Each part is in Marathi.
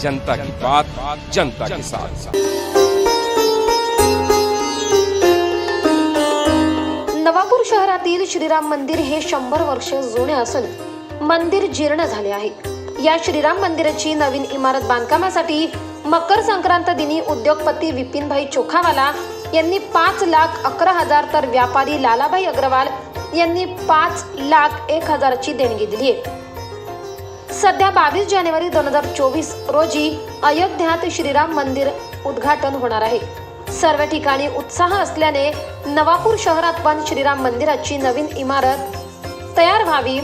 जनता की बात जनता के साथ। नवापूर शहरातील श्रीराम मंदिर हे शंभर वर्ष जुने असून मंदिर जीर्ण झाले आहे. या श्रीराम मंदिराची नवीन इमारत बांधकामासाठी मकर संक्रांत दिनी उद्योगपती विपिनभाई चोखावाला यांनी पाच लाख अकरा हजार तर व्यापारी लालाभाई अग्रवाल यांनी पाच लाख एक हजाराची देणगी दिली आहे सध्या बावीस जानेवारी दोन हजार चोवीस रोजी अयोध्यात श्रीराम मंदिर उद्घाटन होणार आहे. सर्व ठिकाणी उत्साह असल्याने नवापूर शहरात पण श्रीराम मंदिराची नवीन इमारत तयार व्हावी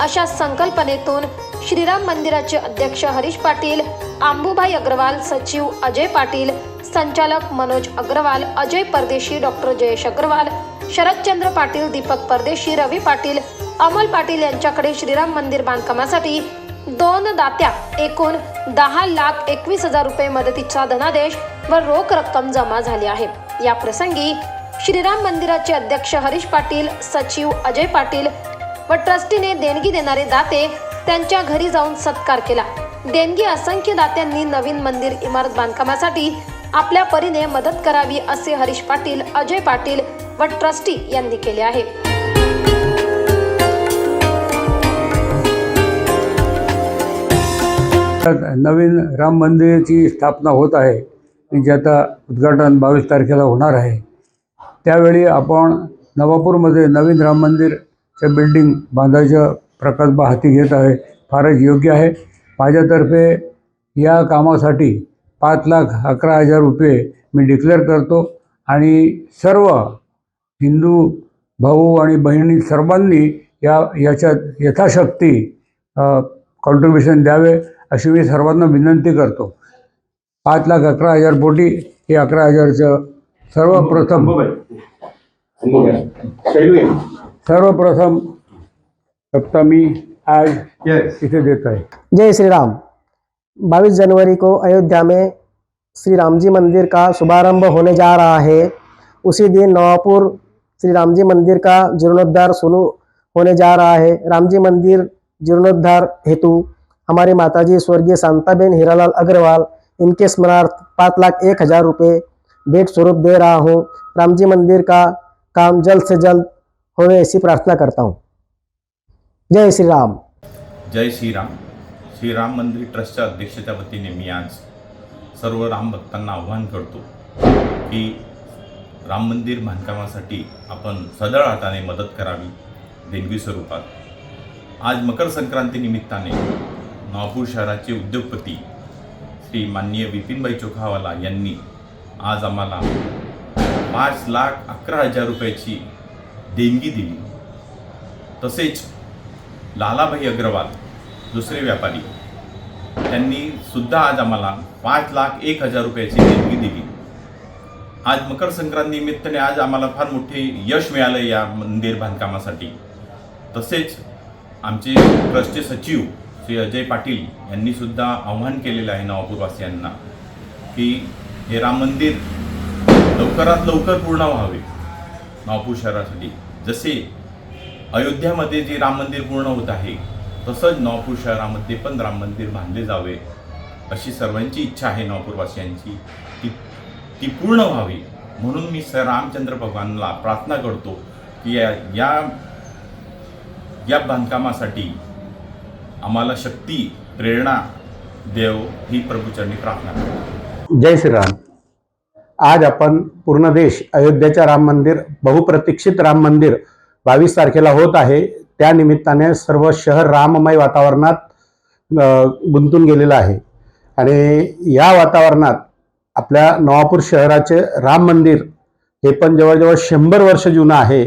अशा संकल्पनेतून श्रीराम मंदिराचे अध्यक्ष हरीश पाटील आंबूभाई अग्रवाल सचिव अजय पाटील संचालक मनोज अग्रवाल अजय परदेशी डॉक्टर जयेश अग्रवाल शरदचंद्र पाटील दीपक परदेशी रवी पाटील अमोल पाटील यांच्याकडे श्रीराम मंदिर बांधकामासाठी दोन दात्या एकूण दहा लाख एकवीस हजार रुपये मदतीचा धनादेश व रोख रक्कम जमा झाली आहे या प्रसंगी श्रीराम मंदिराचे अध्यक्ष हरीश पाटील सचिव अजय पाटील व ट्रस्टीने देणगी देणारे दाते त्यांच्या घरी जाऊन सत्कार केला. देणगी असंख्य दात्यांनी नवीन मंदिर इमारत बांधकामासाठी आपल्या परीने मदत करावी असे हरीश पाटील अजय पाटील व ट्रस्टी यांनी केले आहे. नवीन राम मंदिराची स्थापना होत आहे जे आता उद्घाटन बावीस तारखेला होणार आहे. त्यावेळी आपण नवापूरमध्ये नवीन राम मंदिरच्या बिल्डिंग बांधायचा प्रकल्प हाती घेत आहे फारच योग्य आहे. माझ्यातर्फे या कामासाठी पाच लाख अकरा हजार रुपये मी डिक्लेअर करतो आणि सर्व हिंदू भाऊ आणि बहिणी सर्वांनी या याच्यात यथाशक्ती कॉन्ट्रीब्युशन द्यावे. अशी मी सर्वांना विनंती करतो. पाच लाख अकरा हज़ार पोटी हे अकरा हजारचं सर्वप्रथम सर्वप्रथम हप्ता मी आज इथे देत आहे. जय श्री राम 22 जनवरी को अयोध्या में श्री राम जी मंदिर का शुभारंभ होने जा रहा है। उसी दिन नवापुर श्री राम जी मंदिर का जीर्णोद्धार शुरू होने जा रहा है। राम जी मंदिर जीर्णोद्धार हेतु हमारी माताजी स्वर्गीय शांताबेन हीरालाल अग्रवाल इनके स्मरणार्थ पाँच लाख एक हजार रुपये भेंट स्वरूप दे रहा हूँ। रामजी मंदिर का काम जल्द से जल्द हो ऐसी प्रार्थना करता हूँ। जय श्री राम। जय श्रीराम श्रीराम मंदिर ट्रस्टच्या अध्यक्षतेच्या वतीने मी आज सर्व राम भक्तांना आव्हान करतो की राम मंदिर बांधकामासाठी आपण सदळ हाताने मदत करावी देणगी स्वरूपात. आज मकर संक्रांती निमित्ताने शहराचे उद्योगपती श्री माननीय विपिनभाई चोखावाला यांनी आज आम्हाला पाच लाख अकरा हजार रुपयाची देणगी दिली. तसेच लालाभाई अग्रवाल दुसरे व्यापारी त्यांनी सुद्धा आज आम्हाला पाच लाख एक हजार रुपयाची देणगी दिली. आज मकर संक्रांतीनिमित्ताने आज आम्हाला फार मोठे यश मिळालं या मंदिर बांधकामासाठी. तसेच आमचे ट्रस्टचे सचिव श्री अजय पाटील यांनीसुद्धा आव्हान केलेलं आहे नवापूरवासियांना की हे राम मंदिर लवकरात लवकर पूर्ण व्हावे नवापूर शहरासाठी. जसे अयोध्यामध्ये जे राम मंदिर पूर्ण होत आहे तसंच नवापूर शहरामध्ये पण राम मंदिर बांधले जावे अशी सर्वांची इच्छा आहे नवापूरवासियांची ती ती पूर्ण व्हावी. म्हणून मी सर रामचंद्र भगवानला प्रार्थना करतो की या या या बांधकामासाठी आम्हाला शक्ती प्रेरणा देव ही प्रभूचरणी प्रार्थना जय श्रीराम. आज आपण पूर्ण देश अयोध्येच्या राम मंदिर बहुप्रतीक्षित राम मंदिर बावीस तारखेला होत आहे. त्या निमित्ताने सर्व शहर राममय वातावरणात गुंतून गेलेलं आहे. आणि या वातावरणात आपल्या नवापूर शहराचे राम मंदिर हे पण जवळजवळ शंभर वर्ष जुनं आहे.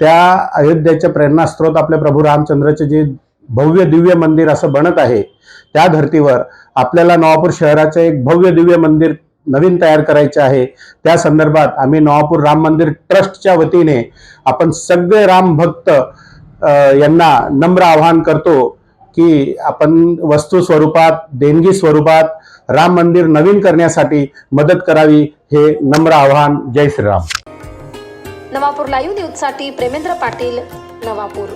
त्या अयोध्येचे प्रेरणास्त्रोत आपले प्रभू रामचंद्राचे जे भव्य दिव्य मंदिर असं बनत आहे. त्या धर्तीवर आपल्याला नवापूर शहराचं एक भव्य दिव्य मंदिर नवीन तयार करायचे आहे. त्या संदर्भात आम्ही नवापूर राम मंदिर ट्रस्टच्या वतीने आपण सगळे राम भक्त यांना नम्र आवाहन करतो की आपण वस्तू स्वरूपात देणगी स्वरूपात राम मंदिर नवीन करण्यासाठी मदत करावी हे नम्र आवाहन. जय श्रीराम. नवापूर लाईव्ह न्यूजसाठी प्रेमेंद्र पाटील नवापूर.